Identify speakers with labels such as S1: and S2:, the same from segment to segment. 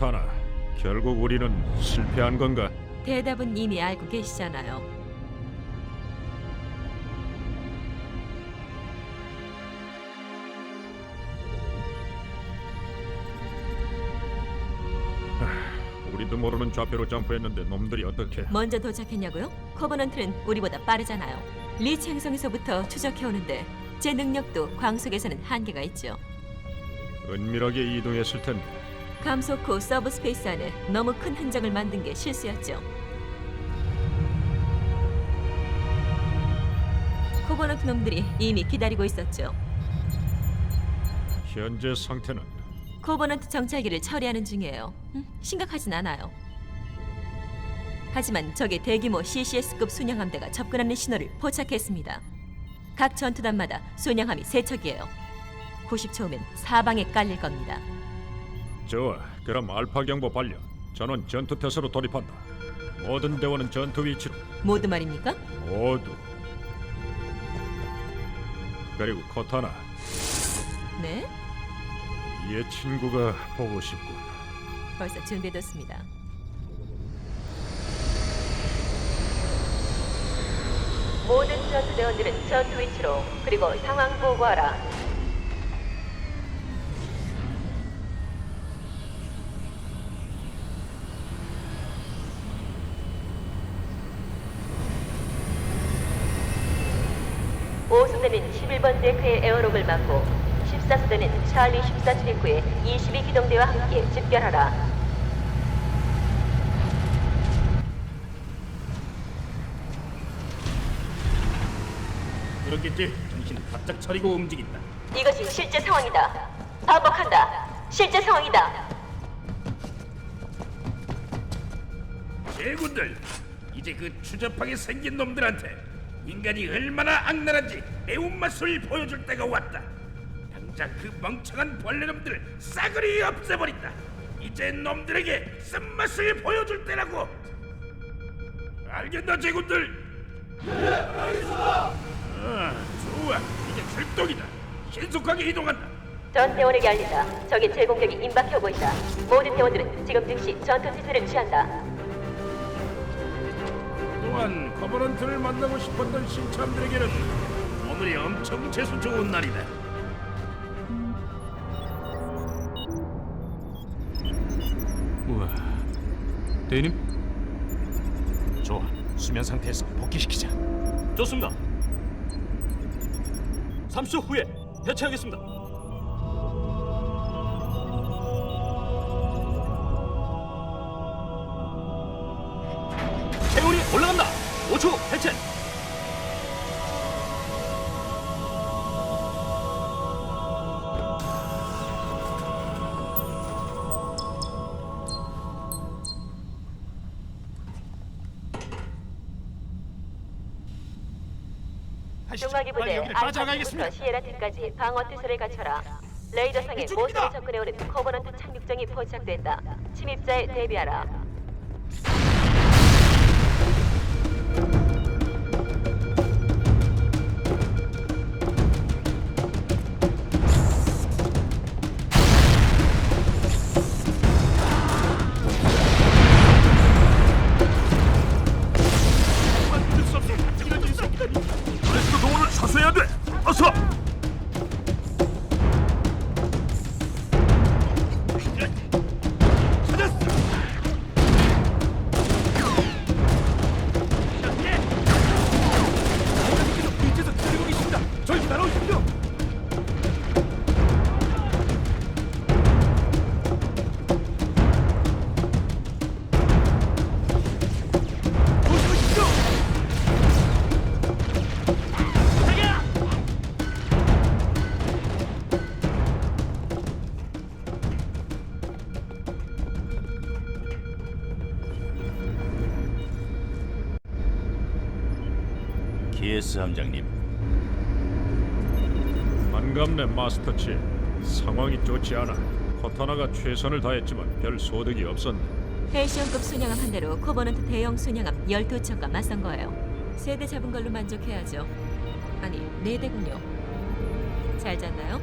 S1: 코타나, 결국 우리는 실패한 건가?
S2: 대답은 이미 알고 계시잖아요.
S1: 우리도 모르는 좌표로 점프했는데 놈들이 어떻게?
S2: 먼저 도착했냐고요? 커버넌트는 우리보다 빠르잖아요. 리치 행성에서부터 추적해 오는데 제 능력도 광속에서는 한계가 있죠.
S1: 은밀하게 이동했을 텐데
S2: 후 서브스페이스 안에 너무 큰 흔적을 만든 게 실수였죠. 코버넌트 놈들이 이미 기다리고 있었죠.
S1: 현재 상태는
S2: 코버넌트 정찰기를 처리하는 중이에요. 음, 심각하진 않아요. 하지만 적의 대규모 CCS급 순양함대가 접근하는 신호를 포착했습니다. 각 전투단마다 순양함이 세 척이에요. 90초 후면 사방에 깔릴 겁니다.
S1: 좋아. 그럼 알파 경보 발령. 전원 전투 태세로 돌입한다. 모든 대원은 전투 위치로
S2: 모두 말입니까?
S1: 모두. 그리고 코타나,
S2: 네,
S1: 얘 친구가 보고 싶군.
S2: 벌써 준비됐습니다. 모든 전투대원들은 전투 위치로 그리고 상황 보고하라. 오수대는 11번 데크의 에어록을 막고 14수대는 찰리 14 트리크의 22기동대와 함께 집결하라.
S3: 그렇겠지. 정신을 바짝 차리고 움직인다.
S2: 이것이 실제 상황이다. 반복한다. 실제 상황이다.
S3: 제군들, 이제 그 추접하게 생긴 놈들한테 인간이 얼마나 악랄한지 매운맛을 보여줄 때가 왔다. 당장 그 멍청한 벌레놈들을 싸그리 없애버린다. 이제 놈들에게 쓴맛을 보여줄 때라고. 알겠나, 제군들? 네, 알겠습니다. 아, 좋아. 이제 출동이다. 신속하게 이동한다.
S2: 전 대원에게 알린다. 적의 제공격이 임박해 오고 있다. 모든 대원들은 지금 즉시 전투 태세를 취한다.
S3: 또한 커버넌트를 만나고 싶었던 신참들에게는 오늘이 엄청 재수 좋은 날이다.
S4: 우와, 대님? 좋아, 수면 상태에서 복귀시키자. 좋습니다. 30초 후에 해체하겠습니다.
S2: 중화기 부대
S4: 여기를 빠져나가겠습니다.
S2: 알파부터 시에라트까지 방어 투수를 갖춰라. 레이더상에 모습을 접근해오는 코버넌트 착륙정이 포착된다. 침입자에 대비하라.
S3: 동원을 사수
S5: 기에스 함장님,
S1: 반갑네 마스터 치. 상황이 좋지 않아. 코타나가 최선을 다했지만 별 소득이 없었네.
S2: 헬시온급 순양함 한 대로 코버넌트 대형 순양함 12척과 맞선 거예요. 세 대 잡은 걸로 만족해야죠. 아니, 네 대군요. 잘 잤나요?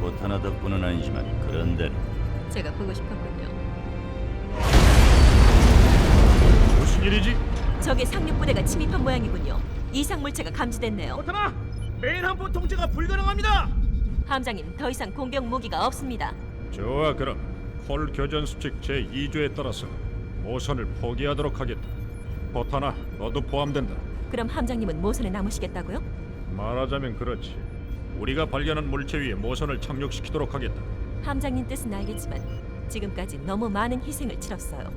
S5: 고타나 덕분은 아니지만 그런 데는
S2: 제가 보고 싶었군요.
S1: 무슨 일이지?
S2: 적의 상륙 부대가 침입한 모양이군요. 이상 물체가 감지됐네요.
S4: 오타나 메인 함부 통제가 불가능합니다.
S2: 함장님, 더 이상 공격 무기가 없습니다.
S1: 좋아 그럼 콜 교전 수칙 제 2조에 따라서 모선을 포기하도록 하겠다. 포타나 너도 포함된다.
S2: 그럼 함장님은 모선에 남으시겠다고요?
S1: 말하자면 그렇지. 우리가 발견한 물체 위에 모선을 착륙시키도록 하겠다.
S2: 함장님 뜻은 알겠지만 지금까지 너무 많은 희생을 치렀어요.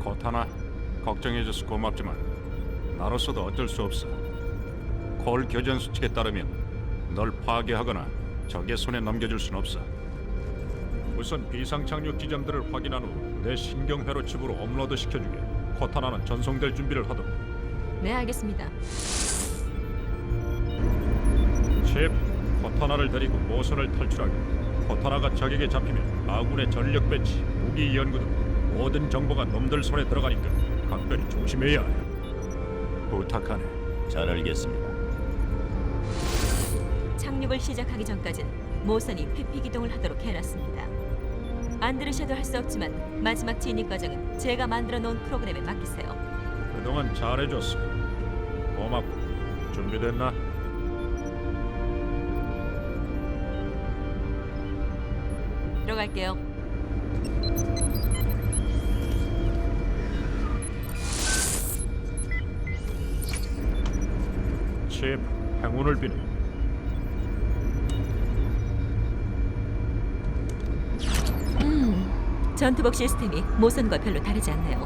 S1: 코타나 걱정해줘서 고맙지만 나로서도 어쩔 수 없어. 콜 교전 수칙에 따르면 널 파괴하거나 적의 손에 넘겨줄 순 없어. 우선 비상 착륙 지점들을 확인한 후 내 신경 회로 칩으로 업로드 시켜주게. 코타나는 전송될 준비를 하도록.
S2: 네, 알겠습니다.
S1: 칩, 코타나를 데리고 모선을 탈출하게. 코타나가 적에게 잡히면 아군의 전력 배치, 무기 연구 등 모든 정보가 놈들 손에 들어가니까 각별히 조심해야 해. 부탁하네.
S5: 잘 알겠습니다.
S2: 착륙을 시작하기 전까진 모선이 회피 기동을 하도록 해놨습니다. 안 들으셔도 할 수 없지만 마지막 진입 과정은 제가 만들어 놓은 프로그램에 맡기세요.
S1: 그동안 잘해줬어. 고맙고. 준비됐나?
S2: 들어갈게요.
S1: 칩, 행운을 비네.
S2: 전투복 시스템이 모선과 별로 다르지 않네요.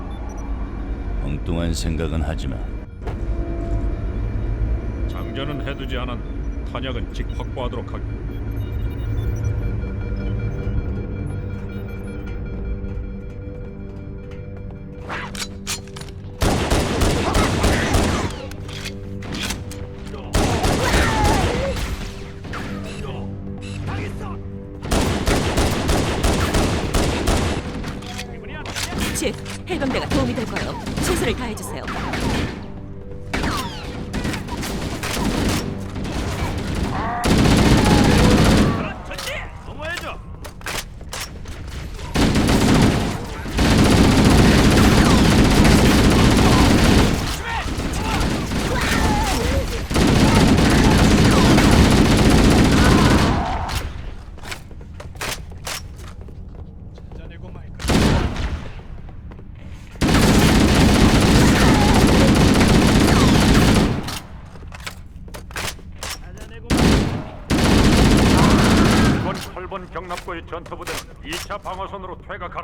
S5: 엉뚱한 생각은 하지 마.
S1: 장전은 해두지 않았. 탄약은 직 확보하도록.
S2: 칩,
S1: 방어선으로 퇴각하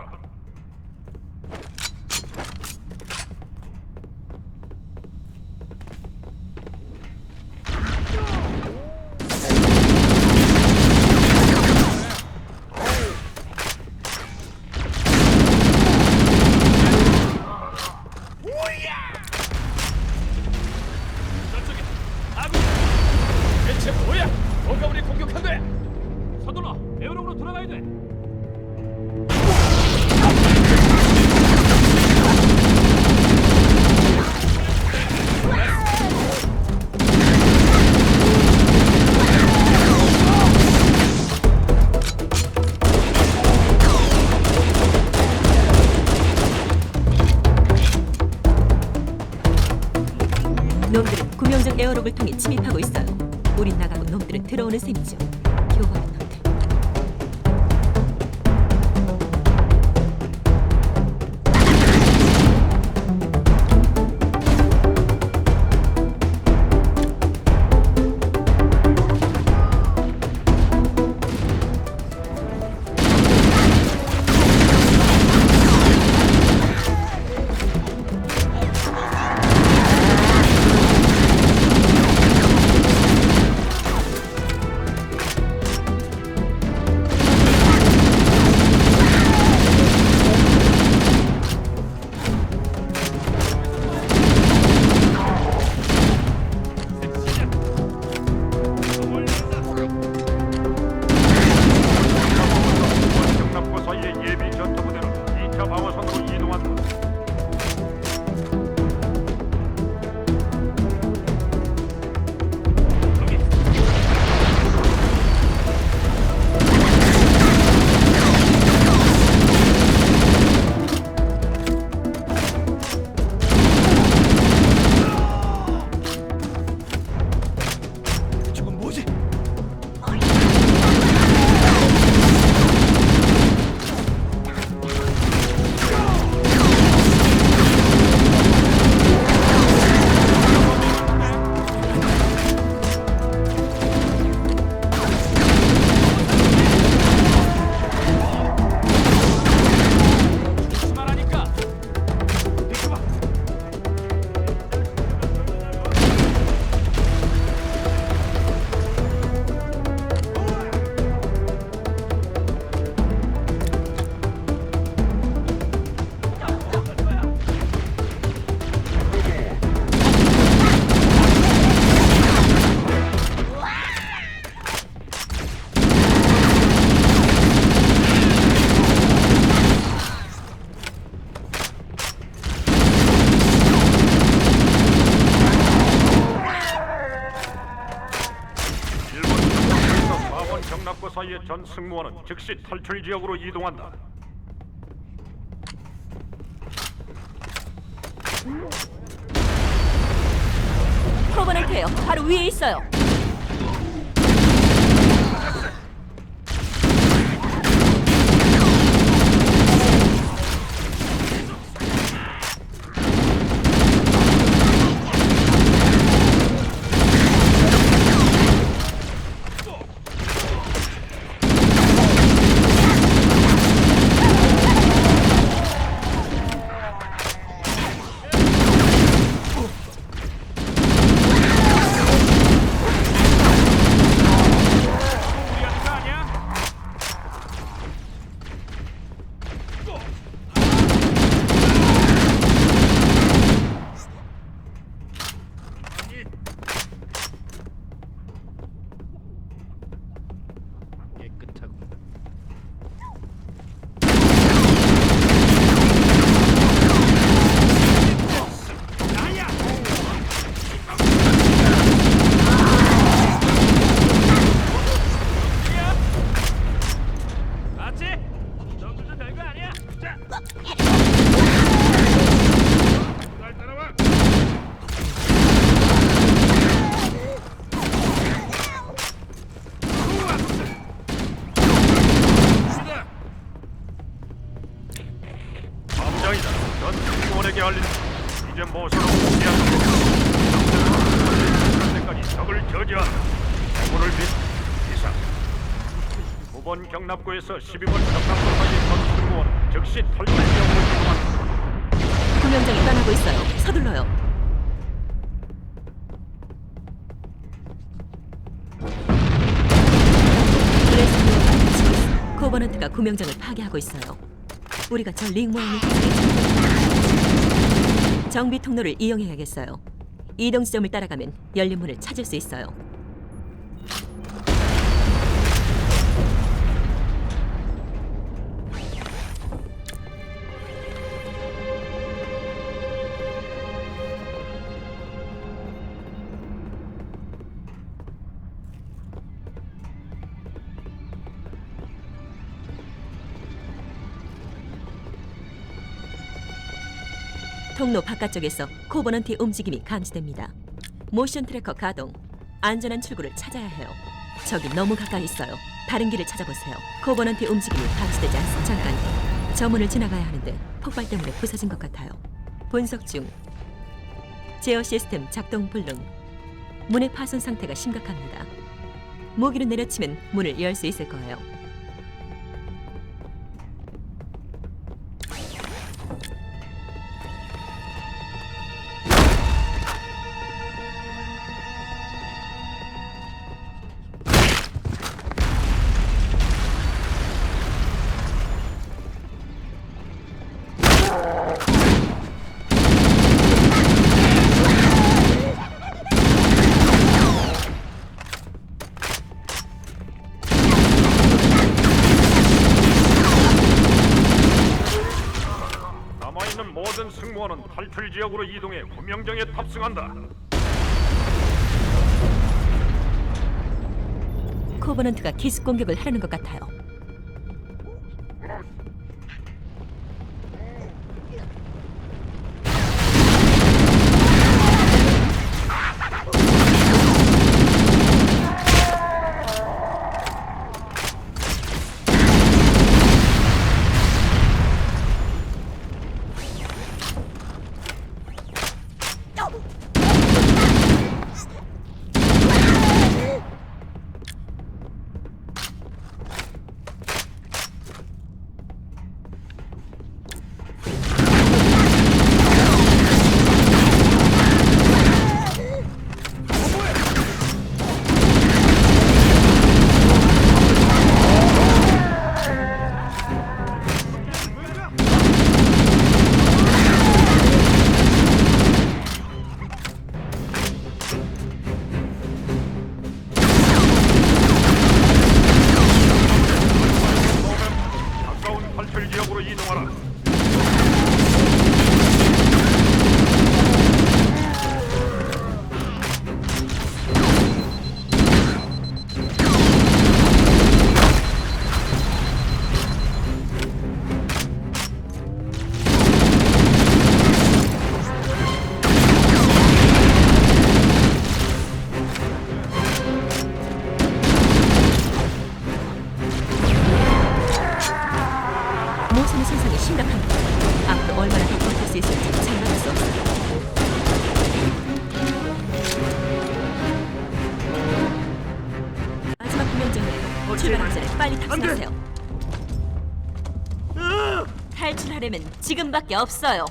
S1: 전 승무원은 즉시 탈출 지역으로 이동한다.
S2: 코버넌트예요. 바로 위에 있어요.
S3: 깨끗하고
S4: 맞지? 정도도 별거 아니야. 자,
S3: 날 따라와 시다
S1: 함장이다. 전 승무원에게 알린다. 이제 모서로 포기하는 때까지 적을 저지한다. 해군을 빛 이상. 9번 경납고에서 12번 경납고 사이의 전 승무원은 즉시 지역으로 이동한다.
S2: 구명정이 떠나고 있어요. 서둘러요. 코버넌트가 구명정을 파괴하고 있어요. 우리가 저 링 모양의 기술에 정비 통로를 이용해야겠어요. 이동 지점을 따라가면 열린 문을 찾을 수 있어요. 통로 바깥쪽에서 코버넌트의 움직임이 감지됩니다. 모션 트래커 가동. 안전한 출구를 찾아야 해요. 저기 너무 가까이 있어요. 다른 길을 찾아보세요. 코버넌트의 움직임이 감지되지 않습니다. 잠깐. 저 문을 지나가야 하는데 폭발 때문에 부서진 것 같아요. 분석 중. 제어 시스템 작동 불능. 문의 파손 상태가 심각합니다. 모기를 내려치면 문을 열 수 있을 거예요.
S1: 남아있는 모든 승무원은 탈출 지역으로 이동해 구명정에 탑승한다.
S2: 코버넌트가 기습 공격을 하려는 것 같아요. 지금밖에 없어요.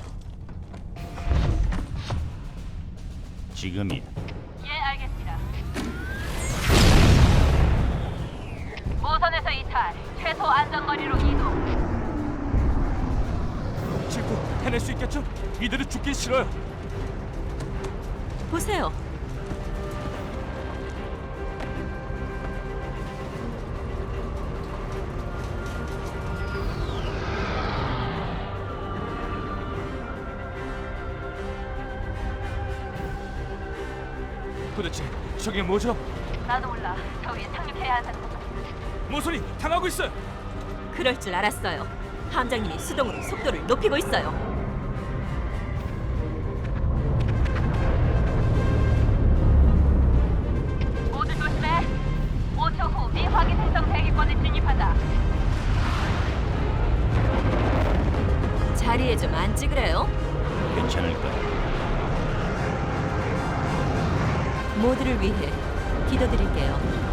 S5: 지금이야.
S4: 예, 알겠습니다. 모선에서 이탈, 최소 안전거리로 이동.
S6: 친구 해낼 수 있겠죠? 이대로 죽기 싫어요.
S2: 보세요.
S6: 저게 뭐죠?
S4: 나도 몰라. 저 위에 착륙해야 한다는 것 같아.
S6: 모선이 당하고 있어요.
S2: 그럴 줄 알았어요. 함장님이 수동으로 속도를 높이고 있어요.
S4: 모두 조심해. 5초 후 미확인 행성 대기권에 진입한다.
S2: 자리에 좀 앉지 그래요?
S5: 괜찮을까?
S2: 모두를 위해 기도드릴게요.